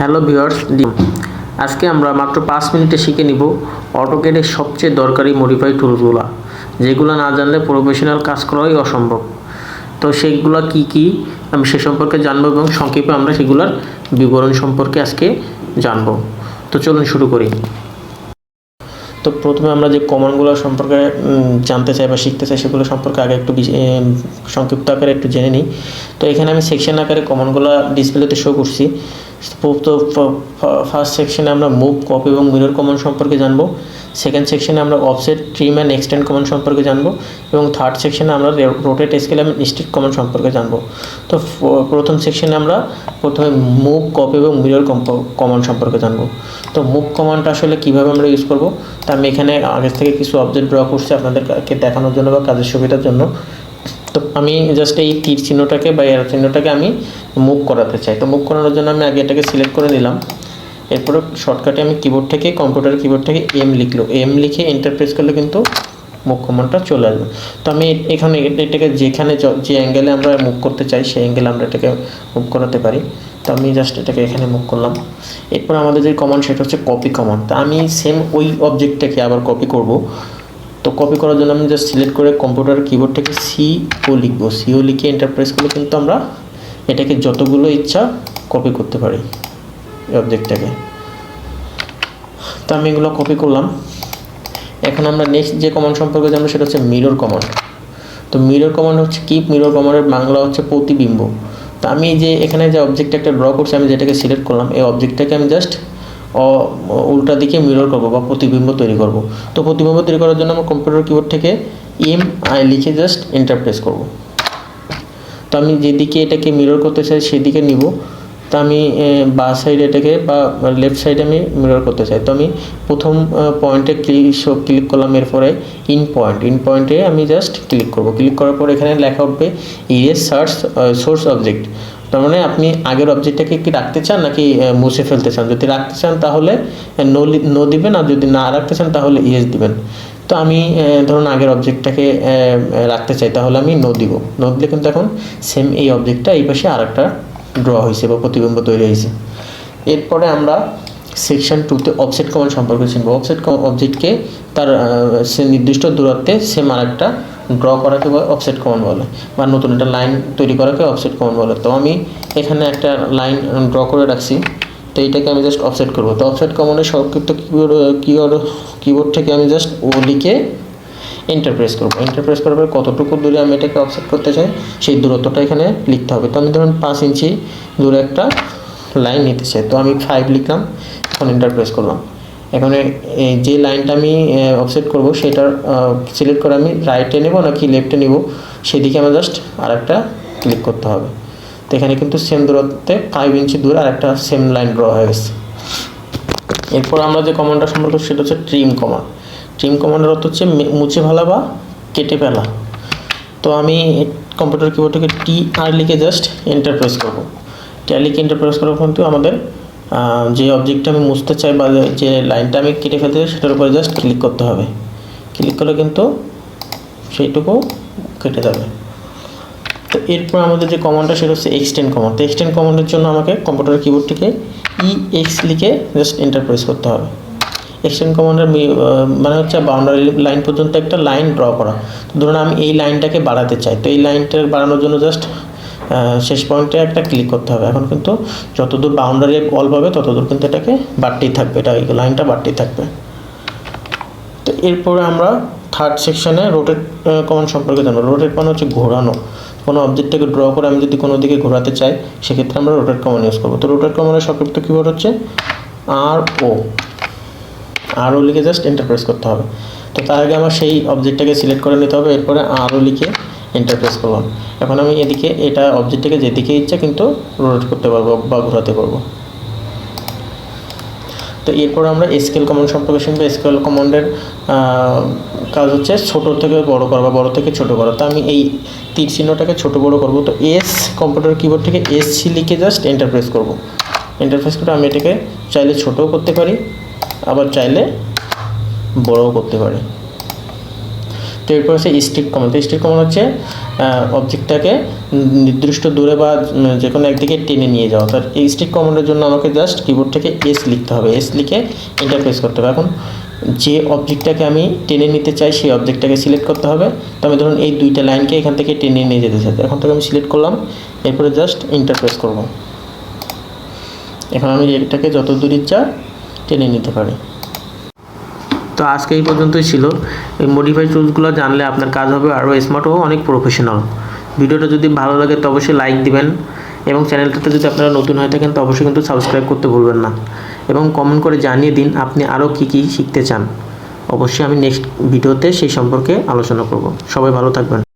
Hello viewers, ডিম। আজকে আমরা মাত্র পাঁচ মিনিটে শিখে নিব অটোকেডের সবচেয়ে দরকারি মডিফাই টুলসগুলো যেগুলো না জানলে প্রফেশনাল কাজ করাই অসম্ভব। তো সেইগুলো কি কি, আমি সে সম্পর্কে জানব এবং সংক্ষেপে আমরা সেগুলোর বিবরণ সম্পর্কে আজকে জানব। তো চলুন শুরু করি। তো প্রথমে আমরা যে কমান্ডগুলো সম্পর্কে জানতে চাই বা শিখতে চাই সেগুলো সম্পর্কে আগে একটু সংক্ষিপ্ত আকারে একটু জেনে নিই। তো এখানে আমি সেকশন আকারে কমান্ডগুলো ডিসপ্লেতে শো করছি। তো ফার্স্ট সেকশনে আমরা মুভ কপি এবং মিরর কমান্ড সম্পর্কে জানব। সেকেন্ড সেকশনে আমরা offset trim and extend command সম্পর্কে জানব। এবং থার্ড সেকশনে আমরা রোটেট স্কেল এবং স্টিক কমান্ড সম্পর্কে জানব। তো প্রথম সেকশনে আমরা প্রথমে মুভ কপি এবং মিরর কমান্ড সম্পর্কে জানব। তো মুভ কমান্ডটা আসলে কীভাবে আমরা ইউজ করব? তা আমি এখানে আগে থেকে কিছু অবজেক্ট ড্র করছি আপনাদেরকে দেখানোর জন্য বা কাজের সুবিধার জন্য। তো আমি জাস্ট এই তীর চিহ্নটাকে বা এর চিহ্নটাকে আমি মুভ করাতে চাই। তো মুভ করানোর জন্য আমি আগে এটাকে সিলেক্ট করে নিলাম। এরপরে শর্টকাটে আমি কিবোর্ড থেকে কম্পিউটার কিবোর্ড থেকে এম লিখলো। এম লিখে এন্টার প্রেস করলে কিন্তু মুভ কমান্ডটা চলে আসবে। তো আমি এখানে এটাকে যেখানে যে অ্যাঙ্গেলে আমরা মুভ করতে চাই, সেই অ্যাঙ্গেলে আমরা এটাকে মুভ করাতে পারি। তো আমি জাস্ট এটাকে এখানে মুভ করলাম। এরপর আমাদের যে কমান্ড সেটা হচ্ছে কপি কমান্ড তো আমি সেম ওই অবজেক্টটাকে আবার কপি করব। তো কপি করার জন্য আমি জাস্ট সিলেক্ট করে কম্পিউটার কিবোর্ড থেকে সি ও লিখব। সিও লিখে এন্টার প্রেস করলে কিন্তু আমরা এটাকে যতগুলো ইচ্ছা কপি করতে পারি এই অবজেক্টটাকে তো আমি এগুলো কপি করলাম। এখন আমরা নেক্সট যে কমান্ড সম্পর্কে জানব সেটা হচ্ছে মিরর কমান্ড তো মিরর কমান্ড হচ্ছে কি? মিরর কমান্ডের বাংলা হচ্ছে প্রতিবিম্ব। তো আমি যে এখানে যে অবজেক্ট একটা ড্র করছি, আমি যেটাকে সিলেক্ট করলাম, এই অবজেক্টটাকে আমি জাস্ট উল্টা দিকে মিরর করব বা প্রতিবিম্ব তৈরি করব। তো প্রতিবিম্ব তৈরি করার জন্য আমার কম্পিউটার কিবোর্ড থেকে এম আই লিখে জাস্ট ইন্টারপ্রেস করব। তো আমি যেদিকে এটাকে মিরর করতে চাই সেদিকে নিব। তো আমি বা সাইড এটাকে বা লেফট সাইডে আমি মিরর করতে চাই। তো আমি প্রথম পয়েন্টে ক্লিক ক্লিক করলাম, এরপরে ইন পয়েন্ট ইন পয়েন্টে আমি জাস্ট ক্লিক করব। ক্লিক করার পর এখানে লেখা হবে ইরেজ সার্চ সোর্স অবজেক্ট তার মানে আপনি আগের অবজেক্টটাকে কি রাখতে চান নাকি মুছে ফেলতে চান? যদি রাখতে চান তাহলে নো নো দিবেন, আর যদি না রাখতে চান তাহলে ইয়েস দিবেন। তো আমি ধরুন আগের অবজেক্টটাকে রাখতে চাই, তাহলে আমি নো দিব। নো দিলে কিন্তু এখন সেম এই অবজেক্টটা এই পাশে আরেকটা ড্র হয়েছে বা প্রতিবিম্ব তৈরি হয়েছে। এরপরে আমরা সেকশন টুতে অফসেট কমান্ড সম্পর্কে চিনব অফসেট অবজেক্টকে তার সে নির্দিষ্ট দূরত্বে সেম আরেকটা ড্র করাকে অফসেট কমান্ড বলে বা নতুন একটা লাইন তৈরি করাকে অফসেট কমান্ড বলে। তো আমি এখানে একটা লাইন ড্র করে রাখছি। তো এইটাকে আমি জাস্ট অফসেট করব। তো অফসেট কমান্ডের সংক্ষিপ্ত কিবোর্ড কিবোর্ড কিবোর্ড থেকে আমি জাস্ট ও লিখে এন্টার প্রেস করব। এন্টার প্রেস করার পর কতটুকু দূরে আমি এটাকে অফসেট করতে চাই, সেই দূরত্বটা এখানে লিখতে হবে। তো আমি ধরুন পাঁচ ইঞ্চি দূরে একটা লাইন নিতে চাই। তো আমি ফাইভ লিখলাম, এখন এন্টার প্রেস করলাম। এখন যে লাইনটা আমি অফসেট করব, সেটার সিলেক্ট করে আমি রাইটে নেব নাকি লেফটে নেব? সেদিকে আমার জাস্ট আর একটা ক্লিক করতে হবে। তো এখানে কিন্তু সেম দূরত্বে ফাইভ ইঞ্চি দূরে আর একটা সেম লাইন ড্র হয়ে গেছে। এরপর আমরা যে কমান্ডটা সম্পর্কে সেটা হচ্ছে ট্রিম কমান্ড ট্রিম কমান্ডের অর্থ হচ্ছে মুছে ফেলা বা কেটে ফেলা। তো আমি কম্পিউটার কিবোর্ড থেকে টি আর লিখে জাস্ট এন্টার প্রেস করব। টি আর লিখে এন্টার প্রেস করার কিন্তু আমাদের যে অবজেক্টটা আমি মুছতে চাই বা যে লাইনটা আমি কেটে ফেলতে চাই, সেটার উপরে জাস্ট ক্লিক করতে হবে। ক্লিক করলে কিন্তু সেইটুকু কেটে যাবে। তো এরপর আমাদের যে কমান্ডটা সেটা হচ্ছে এক্সটেন্ড কমান্ড তো এক্সটেন্ড কমান্ডের জন্য আমাকে কম্পিউটার কিবোর্ড থেকে ই এক্স লিখে জাস্ট এন্টার প্রেস করতে হবে। এক্সটেন্ড কমান্ডের মানে হচ্ছে বাউন্ডারি লাইন পর্যন্ত একটা লাইন ড্র করা। তো ধরুন আমি এই লাইনটাকে বাড়াতে চাই। তো এই লাইনটা বাড়ানোর জন্য জাস্ট শেষ পয়েন্টে একটা ক্লিক করতে হবে। এখন কিন্তু যতদূর বাউন্ডারি অল পাবে, ততদূর কিন্তু এটাকে বাড়তেই থাকবে। এটা লাইনটা বাড়তেই থাকবে। তো এরপরে আমরা থার্ড সেকশনে রোটেট কমান্ড সম্পর্কে জানব। রোটেট মানে হচ্ছে ঘোরানো। কোনো অবজেক্টটাকে ড্র করে আমি যদি কোনো দিকে ঘোরাতে চাই, সেক্ষেত্রে আমরা রোটেট কমান্ড ইউজ করব। তো রোটেট কমান্ডের সংক্ষিপ্ত কিবোর্ড হচ্ছে আর ও আর ও লিখে জাস্ট এন্টারপ্রেস করতে হবে। তো তার আগে আমার সেই অবজেক্টটাকে সিলেক্ট করে নিতে হবে। এরপরে আর ও লিখে এন্টারপ্রেস করলাম। এখন আমি এদিকে এটা অবজেক্টটাকে যেদিকে ইচ্ছা কিন্তু রোটেট করতে পারব বা ঘোরাতে পারব। তো এরপর আমরা স্কেল কমান্ড সম্পর্কে শুনব। স্কেল কমান্ডের কাজ হচ্ছে ছোট থেকে বড় করা বা বড় থেকে ছোট করা। তো আমি এই তীর চিহ্নটাকে ছোট বড় করব। তো এস কম্পিউটার কিবোর্ড থেকে এস সি লিখে জাস্ট এন্টারপ্রেস করব। এন্টারপ্রেস করে আমি এটাকে চাইলে ছোটও করতে পারি, আবার চাইলে বড়ও করতে পারি। তো এরপর হচ্ছে স্টিক কমান্ড তো স্টিক কমান্ড হচ্ছে অবজেক্টটাকে নির্দিষ্ট দূরে বা যে কোনো একদিকে টেনে নিয়ে যাওয়া। তার এই স্টিক কমান্ডের জন্য আমাকে জাস্ট কিবোর্ড থেকে এস লিখতে হবে। এস লিখে ইন্টারপ্রেস করতে হবে। এখন যে অবজেক্টটাকে আমি টেনে নিতে চাই, সেই অবজেক্টটাকে সিলেক্ট করতে হবে। তো আমি ধরুন এই দুইটা লাইনকে এখান থেকে টেনে নিয়ে যেতে চাই। এখন থেকে আমি সিলেক্ট করলাম। এরপরে জাস্ট ইন্টারপ্রেস করব। এখন আমি এটাকে যত দূর ইচ্ছা টেনে নিতে পারি। তো আজকে এই পর্যন্তই ছিল। এই মডিফাই টুলসগুলো জানলে আপনার কাজ হবে আরও স্মার্ট ও অনেক প্রফেশনাল ভিডিওটা যদি ভালো লাগে তো অবশ্যই লাইক দিবেন এবং চ্যানেলটাতে যদি আপনারা নতুন হয়ে থাকেন তো অবশ্যই কিন্তু সাবস্ক্রাইব করতে ভুলবেন না। এবং কমেন্ট করে জানিয়ে দিন আপনি আরও কী কী শিখতে চান। অবশ্যই আমি নেক্সট ভিডিওতে সেই সম্পর্কে আলোচনা করব। সবাই ভালো থাকবেন।